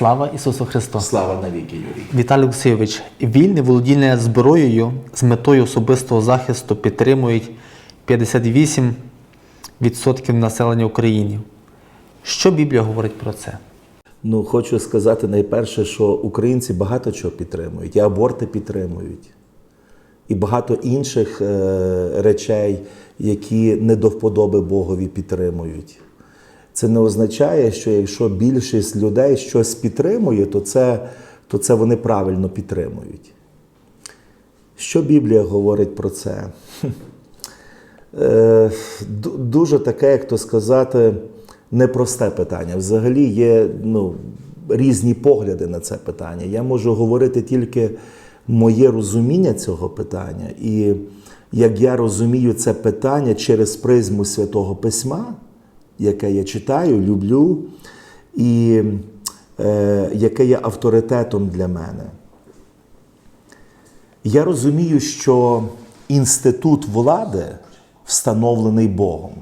Слава Ісусу Христу! Слава навіки, Юрій. Віталій Олексійович, вільне володіння зброєю з метою особистого захисту підтримують 58% населення України. Що Біблія говорить про це? Ну, хочу сказати найперше, що українці багато чого підтримують, і аборти підтримують, і багато інших е, речей, які не до вподоби Богові підтримують. Це не означає, що якщо більшість людей щось підтримує, то це, то це вони правильно підтримують. Що Біблія говорить про це? Е, ду- Дуже таке, як то сказати, непросте питання. Взагалі є ну, різні погляди на це питання. Я можу говорити тільки моє розуміння цього питання, і як я розумію це питання через призму Святого Письма, яке я читаю, люблю, і е, яке є авторитетом для мене. Я розумію, що інститут влади встановлений Богом.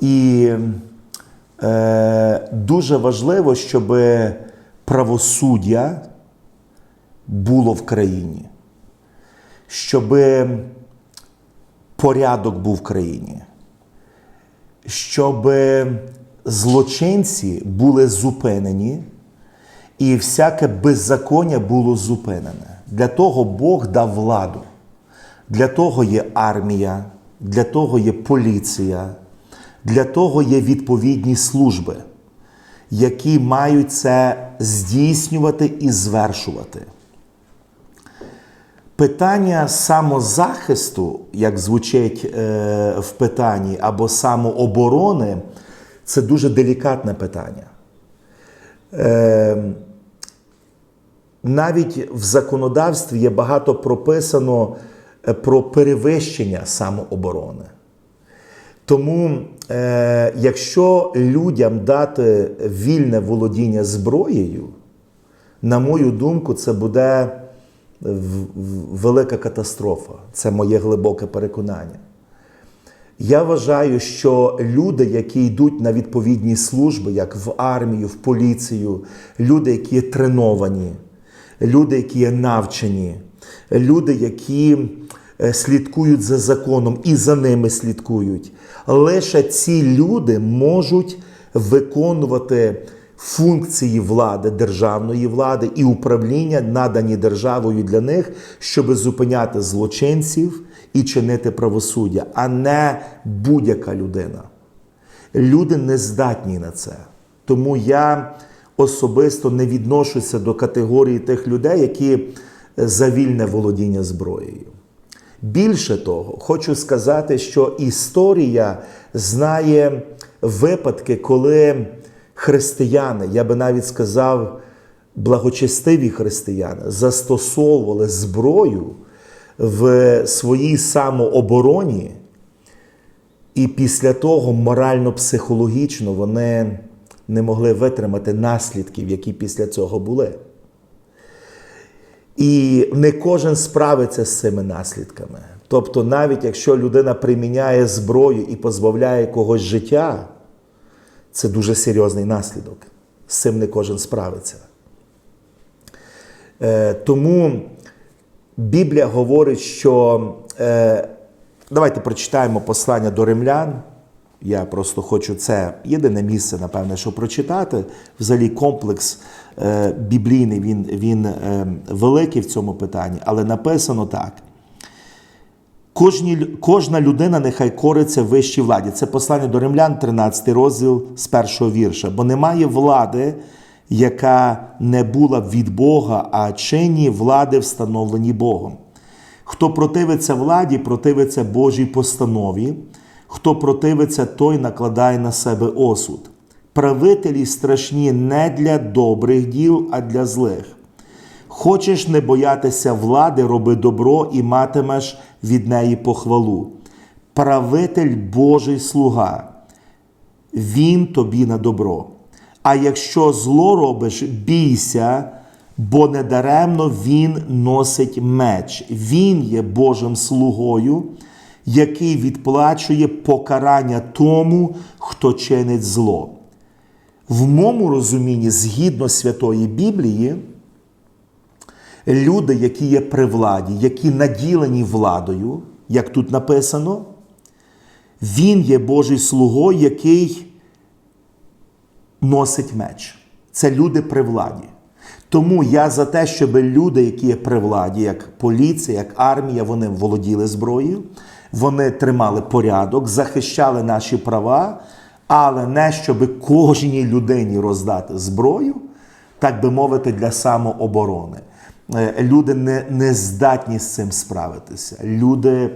І е, дуже важливо, щоб правосуддя було в країні, щоб порядок був в країні, щоб злочинці були зупинені і всяке беззаконня було зупинене. Для того Бог дав владу. Для того є армія, для того є поліція, для того є відповідні служби, які мають це здійснювати і звершувати. Питання самозахисту, як звучить е, в питанні, або самооборони, це дуже делікатне питання. Е, навіть в законодавстві є багато прописано е, про перевищення самооборони. Тому, е, якщо людям дати вільне володіння зброєю, на мою думку, це буде велика катастрофа. Це моє глибоке переконання. Я вважаю, що люди, які йдуть на відповідні служби, як в армію, в поліцію, люди, які є треновані, люди, які є навчені, люди, які е, слідкують за законом і за ними слідкують. Лише ці люди можуть виконувати функції влади, державної влади і управління, надані державою для них, щоб зупиняти злочинців і чинити правосуддя, а не будь-яка людина. Люди не здатні на це. Тому я особисто не відношуся до категорії тих людей, які за вільне володіння зброєю. Більше того, хочу сказати, що історія знає випадки, коли християни, я би навіть сказав, благочестиві християни застосовували зброю в своїй самообороні, і після того морально-психологічно вони не могли витримати наслідків, які після цього були. І не кожен справиться з цими наслідками. Тобто, навіть якщо людина приміняє зброю і позбавляє когось життя, це дуже серйозний наслідок. З цим не кожен справиться. Е, тому Біблія говорить, що е, давайте прочитаємо послання до римлян. Я просто хочу це єдине місце, напевне, що прочитати. Взагалі комплекс е, біблійний, він, він е, великий в цьому питанні, але написано так. Кожні, кожна людина нехай кориться вищій владі. Це послання до римлян, 13 розділ з першого вірша. Бо немає влади, яка не була від Бога, а чинні влади встановлені Богом. Хто противиться владі, противиться Божій постанові, хто противиться, той накладає на себе осуд. Правителі страшні не для добрих діл, а для злих. Хочеш не боятися влади, роби добро і матимеш від неї похвалу. Правитель Божий слуга, він тобі на добро. А якщо зло робиш, бійся, бо недаремно він носить меч. Він є Божим слугою, який відплачує покарання тому, хто чинить зло. В моєму розумінні, згідно Святої Біблії, люди, які є при владі, які наділені владою, як тут написано, він є Божий слугою, який носить меч. Це люди при владі. Тому я за те, щоб люди, які є при владі, як поліція, як армія, вони володіли зброєю, вони тримали порядок, захищали наші права, але не щоб кожній людині роздати зброю, так би мовити, для самооборони. Е, Люди не, не здатні з цим справитися. Люди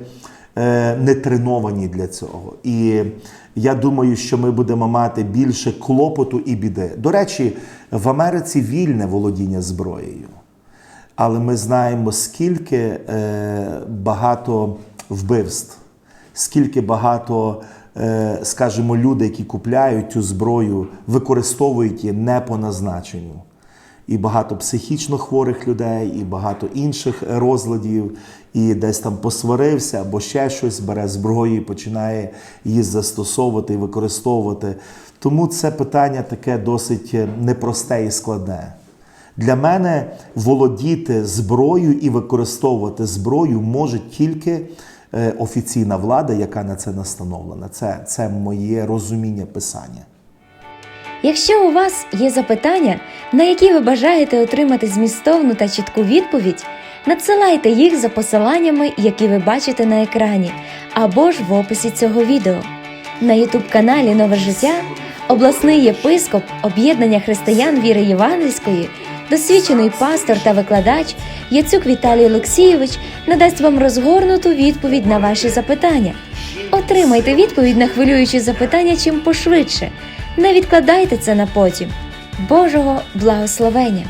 е, не треновані для цього. І я думаю, що ми будемо мати більше клопоту і біди. До речі, в Америці вільне володіння зброєю. Але ми знаємо, скільки е, багато вбивств, скільки багато, е, скажімо, люди, які купляють цю зброю, використовують її не по назначенню. І багато психічно хворих людей, і багато інших розладів, і десь там посварився або ще щось, бере зброю і починає її застосовувати і використовувати. Тому це питання таке досить непросте і складне. Для мене володіти зброєю і використовувати зброю може тільки е, офіційна влада, яка на це настановлена. Це, це моє розуміння писання. Якщо у вас є запитання, на які ви бажаєте отримати змістовну та чітку відповідь, надсилайте їх за посиланнями, які ви бачите на екрані, або ж в описі цього відео. На youtube каналі Нове життя обласний єпископ об'єднання християн віри Євангельської, досвідчений пастор та викладач Яцюк Віталій Олексійович надасть вам розгорнуту відповідь на ваші запитання. Отримайте відповідь на хвилюючі запитання чим пошвидше. Не відкладайте це на потім. Божого благословення!